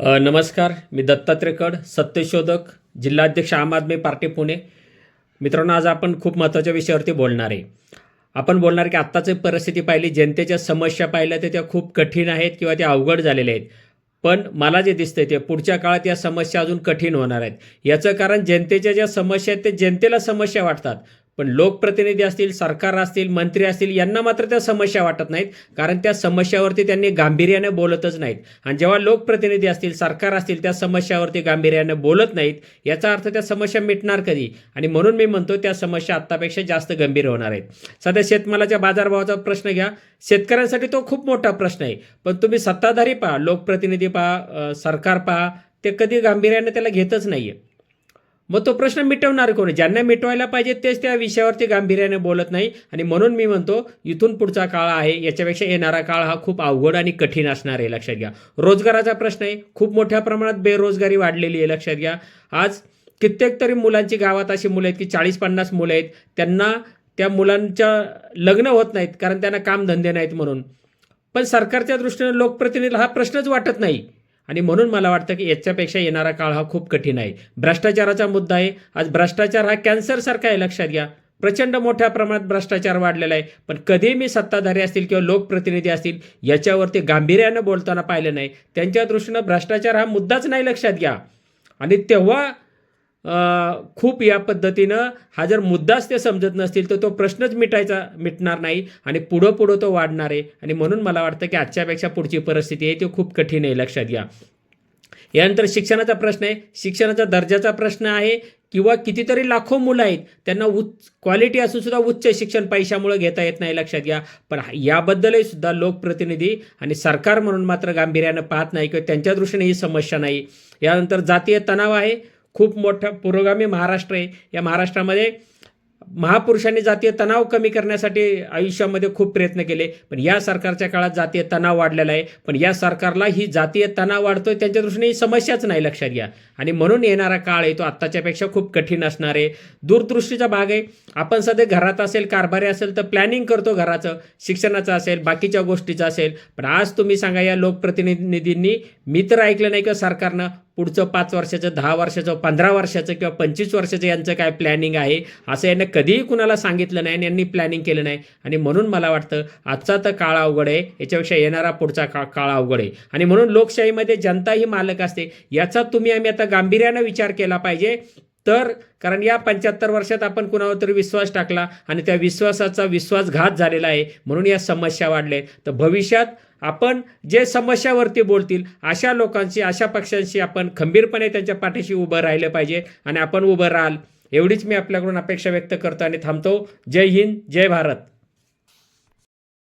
नमस्कार. मी दत्तात्रय कड सत्यशोधक जिल्हाध्यक्ष आम आदमी पार्टी पुणे. मित्रांनो आज आपण खूप महत्त्वाच्या विषयावरती बोलणार आहे. आपण बोलणार की आत्ताची परिस्थिती पाहिली जनतेच्या समस्या पाहिल्या तर त्या खूप कठीण आहेत किंवा त्या अवघड झालेल्या आहेत. पण मला जे दिसतंय ते पुढच्या काळात या समस्या अजून कठीण होणार आहेत. याचं कारण जनतेच्या ज्या समस्या आहेत ते जनतेला समस्या वाटतात. पण लोकप्रतिनिधी असतील सरकार असतील मंत्री असतील यांना मात्र त्या समस्या वाटत नाहीत. कारण त्या समस्यावरती त्यांनी गांभीर्याने बोलतच नाहीत. आणि जेव्हा लोकप्रतिनिधी असतील सरकार असतील त्या समस्यावरती गांभीर्याने बोलत नाहीत याचा अर्थ त्या समस्या मिटणार कधी? आणि म्हणून मी म्हणतो त्या समस्या आत्तापेक्षा जास्त गंभीर होणार आहेत. सध्या शेतमालाच्या बाजारभावाचा प्रश्न घ्या. शेतकऱ्यांसाठी तो खूप मोठा प्रश्न आहे. पण तुम्ही सत्ताधारी पहा लोकप्रतिनिधी पहा सरकार पहा ते कधी गांभीर्याने त्याला घेतच नाही आहे मग तो प्रश्न मिटवणार कोणी? ज्यांना मिटवायला पाहिजे तेच त्या विषयावरती गांभीर्याने बोलत नाही. आणि म्हणून मी म्हणतो इथून पुढचा काळ आहे. याच्यापेक्षा येणारा काळ हा खूप अवघड आणि कठीण असणार आहे लक्षात घ्या. रोजगाराचा प्रश्न आहे. खूप मोठ्या प्रमाणात बेरोजगारी वाढलेली आहे लक्षात घ्या. आज कित्येक तरी मुलांची गावात अशी मुलं आहेत की चाळीस पन्नास मुलं आहेत. त्यांना त्या मुलांच्या लग्न होत नाहीत कारण त्यांना कामधंदे नाहीत म्हणून. पण सरकारच्या दृष्टीने लोकप्रतिनिधीला हा प्रश्नच वाटत नाही. आणि म्हणून मला वाटतं की याच्यापेक्षा येणारा काळ हा खूप कठीण आहे. भ्रष्टाचाराचा मुद्दा आहे. आज भ्रष्टाचार हा कॅन्सरसारखा आहे लक्षात घ्या. प्रचंड मोठ्या प्रमाणात भ्रष्टाचार वाढलेला आहे. पण कधी मी सत्ताधारी असतील किंवा लोकप्रतिनिधी असतील याच्यावरती गांभीर्यानं बोलताना पाहिलं नाही. त्यांच्या दृष्टीनं भ्रष्टाचार हा मुद्दाच नाही लक्षात घ्या. आणि तेव्हा खूप या पद्धतीनं हा जर मुद्दाच ते समजत नसतील तर तो प्रश्नच मिटायचा मिटणार नाही आणि पुढं पुढं तो वाढणार आहे. आणि म्हणून मला वाटतं की आजच्यापेक्षा पुढची परिस्थिती आहे ती खूप कठीण आहे लक्षात घ्या. यानंतर शिक्षणाचा प्रश्न आहे. शिक्षणाचा दर्जाचा प्रश्न आहे किंवा कितीतरी लाखो मुलं आहेत त्यांना उच्च क्वालिटी असून सुद्धा उच्च शिक्षण पैशामुळे घेता येत नाही लक्षात घ्या. पण याबद्दलही सुद्धा लोकप्रतिनिधी आणि सरकार म्हणून मात्र गांभीर्यानं पाहत नाही किंवा त्यांच्या दृष्टीने ही समस्या नाही. यानंतर जातीय तणाव आहे. खूप मोठा पुरोगामी महाराष्ट्र आहे. या महाराष्ट्रामध्ये महापुरुषांनी जातीय तणाव कमी करण्यासाठी आयुष्यामध्ये खूप प्रयत्न केले. पण या सरकारच्या काळात जातीय तणाव वाढलेला आहे. पण या सरकारला ही जातीय तणाव वाढतोय त्यांच्या दृष्टीने ही समस्याच नाही लक्षात घ्या. आणि म्हणून येणारा काळ आहे तो आत्ताच्यापेक्षा खूप कठीण असणार आहे. दूरदृष्टीचा भाग आहे. आपण सध्या घरात असेल कारभारी असेल तर प्लॅनिंग करतो घराचं. शिक्षणाचं असेल बाकीच्या गोष्टीचं असेल. पण आज तुम्ही सांगा या लोकप्रतिनिधींनी मी तर ऐकलं नाही का सरकारनं पुढचं पाच वर्षाचं दहा वर्षाचं पंधरा वर्षाचं किंवा पंचवीस वर्षाचं यांचं काय प्लॅनिंग आहे? असं यांना कधीही कुणाला सांगितलं नाही आणि यांनी प्लॅनिंग केलं नाही. आणि म्हणून मला वाटतं आजचा तर काळ अवघड आहे. याच्यापेक्षा येणारा पुढचा का काळ अवघड आहे. आणि म्हणून लोकशाहीमध्ये जनता ही मालक असते. याचा तुम्ही आम्ही आता गांभीर्यानं विचार केला पाहिजे. तर कारण या पंच्याहत्तर वर्षात आपण कुणावर तरी विश्वास टाकला आणि त्या विश्वासाचा विश्वासघात झालेला आहे म्हणून या समस्या वाढल्या. आहेत. तर भविष्यात आपण जे समस्यावरती बोलतील अशा लोकांशी अशा पक्षांशी आपण खंबीरपणे त्यांच्या पाठीशी उभं राहिलं पाहिजे आणि आपण उभं राहाल. एवढीच मी आपल्याकडून अपेक्षा व्यक्त करतो आणि थांबतो. जय हिंद जय भारत.